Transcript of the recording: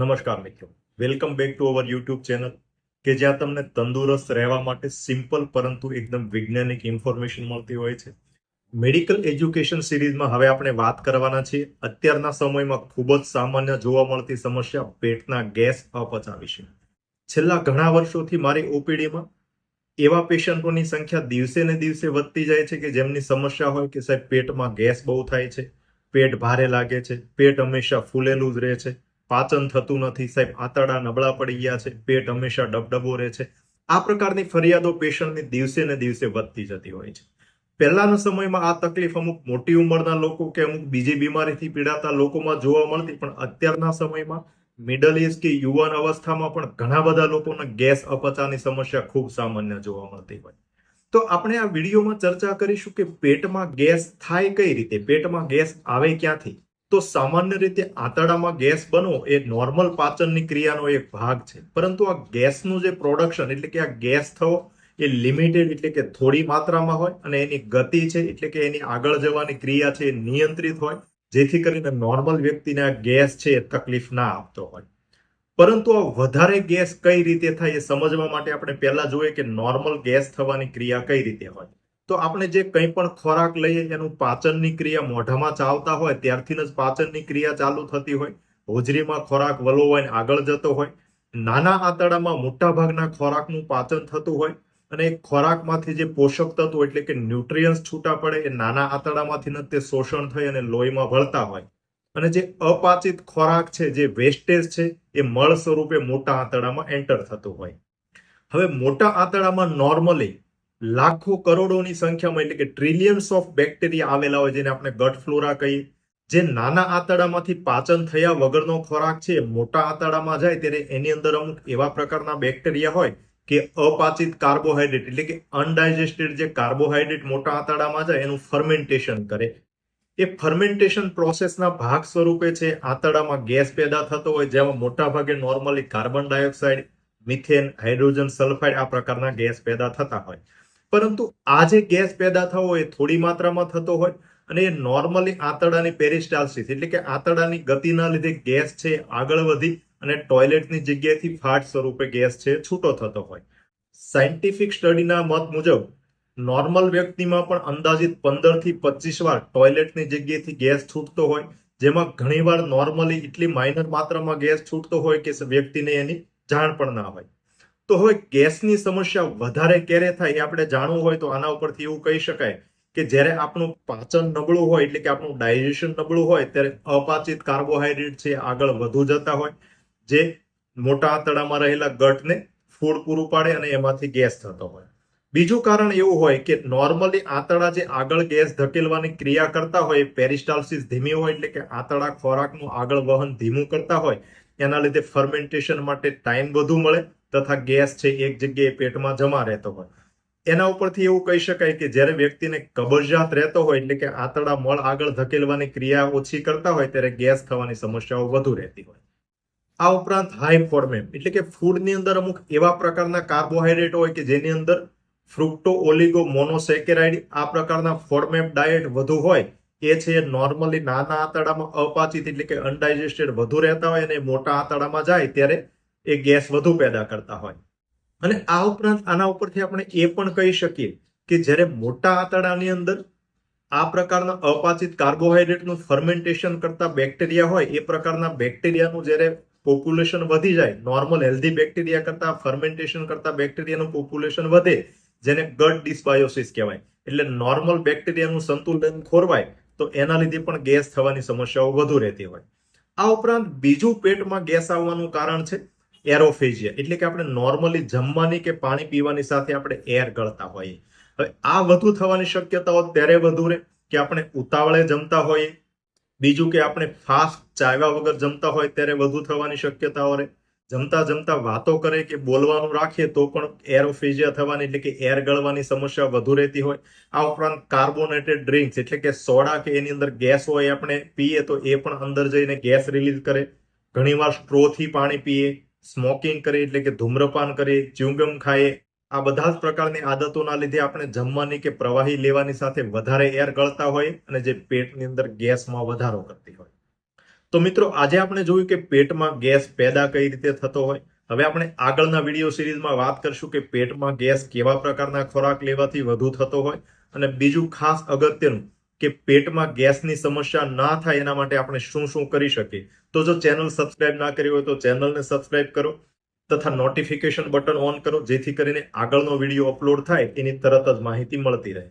નમસ્કાર મિત્રો. Welcome back to our YouTube channel કે જ્યાં તમને તંદુરસ્ત રહેવા માટે સિમ્પલ પરંતુ એકદમ વૈજ્ઞાનિક ઇન્ફોર્મેશન મળતી હોય છે. મેડિકલ એજ્યુકેશન સિરીઝમાં હવે આપણે વાત કરવાના છીએ. અત્યારના સમયમાં ખૂબ જ સામાન્ય જોવા મળતી સમસ્યા પેટના ગેસ અપચા વિશે છેલ્લા ઘણા વર્ષોથી મારી ઓપીડીમાં એવા પેશન્ટોની સંખ્યા દિવસે ને દિવસે વધતી જાય છે કે જેમની સમસ્યા હોય કે સાહેબ પેટમાં ગેસ બહુ થાય છે, પેટ ભારે લાગે છે, પેટ હંમેશા ફૂલેલું જ રહે છે. પાચન થતું નથી સાહેબ, આંતરડા નબળા પડી ગયા છે, પેટ હંમેશા ડબડબો રહે છે. આ પ્રકારની ફરિયાદો પેશન્ટની દિવસે ને દિવસે વધતી જતી હોય છે. પહેલાના સમયમાં આ તકલીફ અમુક મોટી ઉંમરના લોકો કે અમુક બીજી બીમારીથી પીડાતા લોકોમાં જોવા મળતી, પણ અત્યારના સમયમાં મિડલ એજ કે યુવાન અવસ્થામાં પણ ઘણા બધા લોકોને ગેસ અપચાની સમસ્યા ખૂબ સામાન્ય જોવા મળતી હોય. તો આપણે આ વિડીયોમાં ચર્ચા કરીશું કે પેટમાં ગેસ થાય કઈ રીતે, પેટમાં ગેસ આવે ક્યાંથી? તો સામાન્ય રીતે આંતરડામાં ગેસ બનવો એ નોર્મલ પાચનની ક્રિયાનો એક ભાગ છે. પરંતુ આ ગેસનું જે પ્રોડક્શન એટલે કે આ ગેસ થવો એ લિમિટેડ એટલે કે થોડી માત્રામાં હોય અને એની ગતિ છે એટલે કે એની આગળ જવાની ક્રિયા છે એ નિયંત્રિત હોય, જેથી કરીને નોર્મલ વ્યક્તિને આ ગેસ છે એ તકલીફ ના આપતો હોય. પરંતુ આ વધારે ગેસ કઈ રીતે થાય એ સમજવા માટે આપણે પહેલા જોઈએ કે નોર્મલ ગેસ થવાની ક્રિયા કઈ રીતે હોય. તો આપણે જે કંઈ પણ ખોરાક લઈએ, એનું પાચનની ક્રિયા મોઢામાં ચાવતા હોય ત્યારથી જ પાચનની ક્રિયા ચાલુ થતી હોય. હોજરીમાં ખોરાક વલોવાઈને આગળ જતો હોય. નાના આંતરડામાં મોટા ભાગના ખોરાકનું પાચન થતું હોય અને એ ખોરાકમાંથી જે પોષક તત્વો એટલે કે ન્યુટ્રિયન્સ છૂટા પડે, એ નાના આંતરડામાંથી જ તે શોષણ થઈ અને લોહીમાં ભળતા હોય. અને જે અપાચિત ખોરાક છે, જે વેસ્ટેજ છે, એ મળ સ્વરૂપે મોટા આંતરડામાં એન્ટર થતું હોય. હવે મોટા આંતરડામાં નોર્મલી લાખો કરોડોની સંખ્યામાં એટલે કે ટ્રિલિયન્સ ઓફ બેક્ટેરિયા આવેલા હોય જેને આપણે ગટ ફ્લોરા કહીએ. જે નાના આંતરડામાંથી પાચન થયા વગરનો ખોરાક છે મોટા આંતરડામાં જાય ત્યારે એની અંદર અમુક એવા પ્રકારના બેક્ટેરિયા હોય કે અપાચિત કાર્બોહાઈડ્રેટ એટલે કે અનડાયજેસ્ટેડ જે કાર્બોહાઈડ્રેટ મોટા આંતરડામાં જાય એનું ફર્મેન્ટેશન કરે. એ ફર્મેન્ટેશન પ્રોસેસના ભાગ સ્વરૂપે છે, આંતરડામાં ગેસ પેદા થતો હોય જેમાં મોટા ભાગે normally carbon dioxide methane hydrogen sulphide આ પ્રકારના ગેસ પેદા થતા હોય. પરંતુ આ જે ગેસ પેદા થવો એ થોડી માત્રામાં થતો હોય અને એ નોર્મલી આંતરડાની પેરિસ્ટાલસિસ એટલે કે આંતરડાની ગતિના લીધે ગેસ છે આગળ વધી અને ટોયલેટની જગ્યાએથી ફાટ સ્વરૂપે ગેસ છે છૂટો થતો હોય. સાયન્ટિફિક સ્ટડીના મત મુજબ નોર્મલ વ્યક્તિમાં પણ અંદાજિત પંદરથી પચીસ વાર ટોયલેટની જગ્યાએથી ગેસ છૂટતો હોય, જેમાં ઘણીવાર નોર્મલી એટલી માઇનર માત્રામાં ગેસ છૂટતો હોય કે વ્યક્તિને એની જાણ પણ ના હોય. તો હવે ગેસની સમસ્યા વધારે ક્યારે થાય એ આપણે જાણવું હોય તો આના ઉપરથી એવું કહી શકાય કે જ્યારે આપણું પાચન નબળું હોય એટલે કે આપણું ડાયજેશન નબળું હોય ત્યારે અપાચિત કાર્બોહાઈડ્રેટ છે આગળ વધુ જતા હોય, જે મોટા આંતડામાં રહેલા ગટને ફૂડ પૂરું પાડે અને એમાંથી ગેસ થતો હોય. બીજું કારણ એવું હોય કે નોર્મલી આંતડા જે આગળ ગેસ ધકેલવાની ક્રિયા કરતા હોય પેરિસ્ટાલસિસ ધીમી હોય એટલે કે આંતડા ખોરાકનું આગળ વહન ધીમું કરતા હોય, એના લીધે ફર્મેન્ટેશન માટે ટાઈમ વધુ મળે તથા ગેસ છે એક જગ્યાએ પેટમાં જમા રહેતો હોય. એના ઉપરથી એવું કહી શકાય કે જ્યારે વ્યક્તિને કબજિયાત રહેતો હોય એટલે કે આંતરડા મળ આગળ ધકેલવાની ક્રિયા ઓછી કરતા હોય ત્યારે ગેસ થવાની સમસ્યાઓ વધુ રહેતી હોય. આ ઉપરાંત હાઈ ફોર્મેમ એટલે કે ફૂડની અંદર અમુક એવા પ્રકારના કાર્બોહાઈડ્રેટ હોય કે જેની અંદર ફ્રુક્ટો, ઓલિગો, મોનોસેકેરાઇડ આ પ્રકારના ફોર્મેપ ડાયટ વધુ હોય, એ છે નોર્મલી નાના આંતરડામાં અપાચિત એટલે કે અનડાયજેસ્ટેડ વધુ રહેતા હોય અને મોટા આંતરડામાં જાય ત્યારે એ ગેસ વધુ પેદા કરતા હોય. અને આ ઉપરાંત આના ઉપરથી આપણે એ પણ કહી શકીએ કે જ્યારે મોટા આંતરડાની અંદર આ પ્રકારના અપાચિત કાર્બોહાઈડ્રેટનું ફર્મેન્ટેશન કરતા બેક્ટેરિયા હોય, એ પ્રકારના બેક્ટેરિયાનું જ્યારે પોપ્યુલેશન વધી જાય નોર્મલ હેલ્ધી બેક્ટેરિયા કરતા ફર્મેન્ટેશન કરતા બેક્ટેરિયાનું પોપ્યુલેશન વધે, જેને ગટ ડિસ્બાયોસિસ કહેવાય. એટલે નોર્મલ બેક્ટેરિયાનું સંતુલન ખોરવાય, તો એના લીધે પણ ગેસ થવાની સમસ્યાઓ વધુ રહેતી હોય. આ ઉપરાંત બીજું પેટમાં ગેસ આવવાનું કારણ છે એરોફેજિયા એટલે કે આપણે નોર્મલી જમવાની કે પાણી પીવાની સાથે આપણે એર ગળતા હોઈએ. હવે આ વધુ થવાની શક્યતાઓ ત્યારે વધુ રહે કે આપણે ઉતાવળે જમતા હોઈએ. બીજું કે આપણે ફાસ્ટ ચાવ્યા વગર જમતા હોય ત્યારે વધુ થવાની શક્યતાઓ રહે. જમતા જમતા વાતો કરે કે બોલવાનું રાખીએ તો પણ એરોફેજિયા થવાની એટલે કે એર ગળવાની સમસ્યા વધુ રહેતી હોય. આ ઉપરાંત કાર્બોનેટેડ ડ્રિંક્સ એટલે કે સોડા કે એની અંદર ગેસ હોય આપણે પીએ તો એ પણ અંદર જઈને ગેસ રિલીઝ કરે. ઘણીવાર સ્ટ્રોથી પાણી પીએ. સ્મોકિંગ કરીએ એટલે કે ધૂમ્રપાન કરે ચ્યુંગમ ખાઈએ આ બધા જ પ્રકારની આદતોના લીધે આપણે જમવાની કે પ્રવાહી લેવાની સાથે વધારે એર ગળતા હોય અને જે પેટની અંદર ગેસમાં વધારો કરતી હોય. તો મિત્રો, આજે આપણે જોયું કે પેટમાં ગેસ પેદા કઈ રીતે થતો હોય. હવે આપણે આગળના વીડિયો સિરીઝમાં વાત કરશું કે પેટમાં ગેસ કેવા પ્રકારના ખોરાક લેવાથી વધુ થતો હોય અને બીજું ખાસ અગત્યનું કે પેટમાં ગેસની સમસ્યા ના થાય એના માટે આપણે શું શું કરી શકીએ? તો જો ચેનલ સબસ્ક્રાઇબ ના કરી હોય તો ચેનલને સબસ્ક્રાઇબ કરો તથા નોટિફિકેશન બટન ઓન કરો, જેથી કરીને આગળનો વીડિયો અપલોડ થાય એની તરત જ માહિતી મળતી રહે.